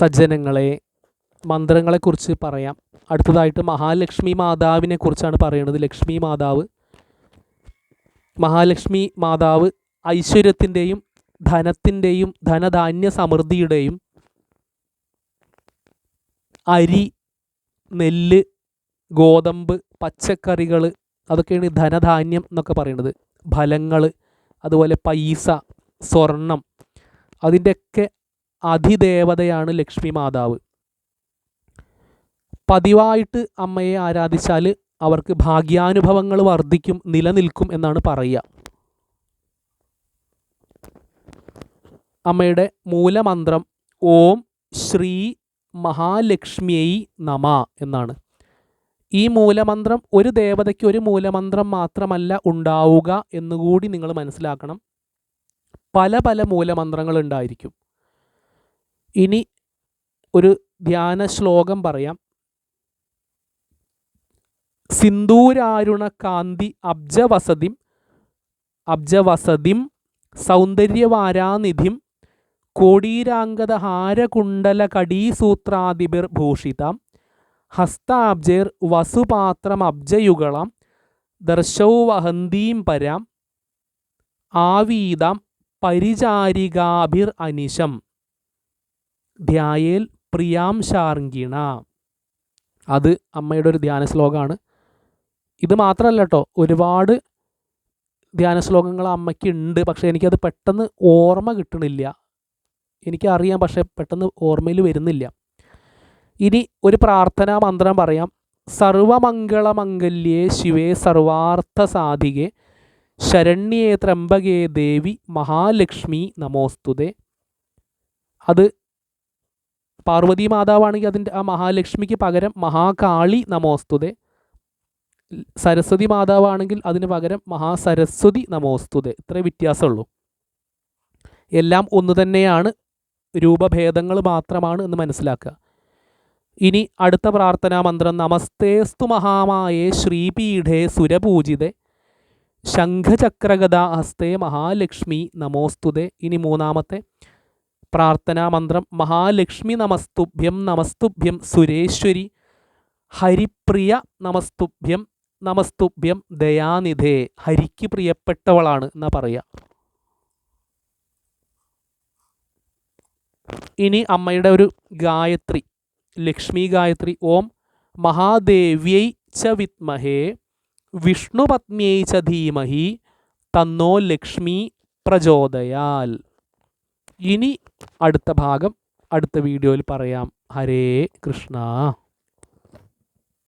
സജ്ജനങ്ങളെ മന്ത്രങ്ങളെക്കുറിച്ച് പറയാം. അടുത്തതായിട്ട് മഹാലക്ഷ്മി മാതാവിനെ കുറിച്ചാണ് പറയുന്നത് ലക്ഷ്മി മാതാവ്. മഹാലക്ഷ്മി മാതാവ് ഐശ്വര്യത്തിന്റെയും ധനത്തിന്റെയും ധനധാന്യ സമൃദ്ധിയുടെയും അരി നെല്ല് ഗോതമ്പ് പച്ചക്കറികൾ അതൊക്കെയാണ് ധനധാന്യം എന്നൊക്കെ പറയുന്നത് ഫലങ്ങൾ അതുപോലെ പൈസ സ്വർണം അതിന്റെയൊക്കെ അതിദേവതയാണ് ലക്ഷ്മി മാതാവ്. പതിവായിട്ട് അമ്മയെ ആരാധിച്ചാൽ അവർക്ക് ഭാഗ്യാനുഭവങ്ങൾ വർദ്ധിക്കും നിലനിൽക്കും എന്നാണ് പറയുക. അമ്മയുടെ മൂലമന്ത്രം ഓം ശ്രീ മഹാലക്ഷ്മിയൈ നമ എന്നാണ്. ഈ മൂലമന്ത്രം ഒരു ദേവതയ്ക്ക് ഒരു മൂലമന്ത്രം മാത്രമല്ല ഉണ്ടാവുക എന്നുകൂടി നിങ്ങൾ മനസ്സിലാക്കണം. പല പല മൂലമന്ത്രങ്ങൾ ഉണ്ടായിരിക്കും. ഇനി ഒരു ധ്യാന ശ്ലോകം പറയാം. സിന്ദൂരാരുണ കാന്തി അബ്ജവസതിം അബ്ജവസതിം സൗന്ദര്യവാരാനിധിം കോടീരാംഗത ഹാരകുണ്ടല കടീസൂത്രാദിബിർ ഭൂഷിതാം ഹസ്താബ്ജേർ വസുപാത്രം അബ്ജയുഗളം ദർശൗ വഹന്തീം പരാം ആവീതാം പരിചാരികാഭിർ അനിശം. ധ്യായേൽ പ്രിയാം ശാർഗിണ അത് അമ്മയുടെ ഒരു ധ്യാന ശ്ലോകമാണ്. ഇത് മാത്രമല്ല കേട്ടോ ഒരുപാട് ധ്യാന ശ്ലോകങ്ങൾ അമ്മയ്ക്ക് ഉണ്ട് പക്ഷേ എനിക്കത് പെട്ടെന്ന് ഓർമ്മ കിട്ടണില്ല. എനിക്കറിയാം പക്ഷേ പെട്ടെന്ന് ഓർമ്മയിൽ വരുന്നില്ല. ഇനി ഒരു പ്രാർത്ഥനാ മന്ത്രം പറയാം. സർവമംഗളമംഗല്യേ ശിവേ സർവാർത്ഥ സാധികെ ശരണ്യേ ത്രംബകേ ദേവി മഹാലക്ഷ്മി നമോസ്തുതേ. അത് പാർവതി മാതാവാണെങ്കിൽ അതിന്റെ ആ മഹാലക്ഷ്മിക്ക് പകരം മഹാകാളി നമോസ്തുതേ. സരസ്വതി മാതാവാണെങ്കിൽ അതിന് പകരം മഹാസരസ്വതി നമോസ്തുതേ. ഇത്രേ വ്യത്യാസമുള്ളൂ. എല്ലാം ഒന്ന് തന്നെയാണ്. രൂപഭേദങ്ങൾ മാത്രമാണ് എന്ന് മനസ്സിലാക്കുക. ഇനി അടുത്ത പ്രാർത്ഥനാ മന്ത്രം നമസ്തേസ്തു മഹാമായേ ശ്രീപീഠേ സുരപൂജിതേ. ശംഖചക്രഗത ഹസ്തേ മഹാലക്ഷ്മി നമോസ്തുതേ. ഇനി മൂന്നാമത്തെ പ്രാർത്ഥനാ മന്ത്രം മഹാലക്ഷ്മി നമസ്തുഭ്യം നമസ്തുഭ്യം സുരേശ്വരി ഹരിപ്രിയ നമസ്തുഭ്യം നമസ്തുഭ്യം ദയാനിധേ ഹരിക്ക് പ്രിയപ്പെട്ടവളാണ് എന്നാ പറയുക ഇനി അമ്മയുടെ ഒരു ഗായത്രി ലക്ഷ്മി ഗായത്രി ഓം മഹാദേവ്യൈ ച വിത്മഹേ വിഷ്ണുപത്മ്യൈ ച ധീമഹി തന്നോ ലക്ഷ്മി പ്രചോദയാൽ. ഇനി അടുത്ത ഭാഗം അടുത്ത വീഡിയോയിൽ പറയാം. ഹരേ കൃഷ്ണ.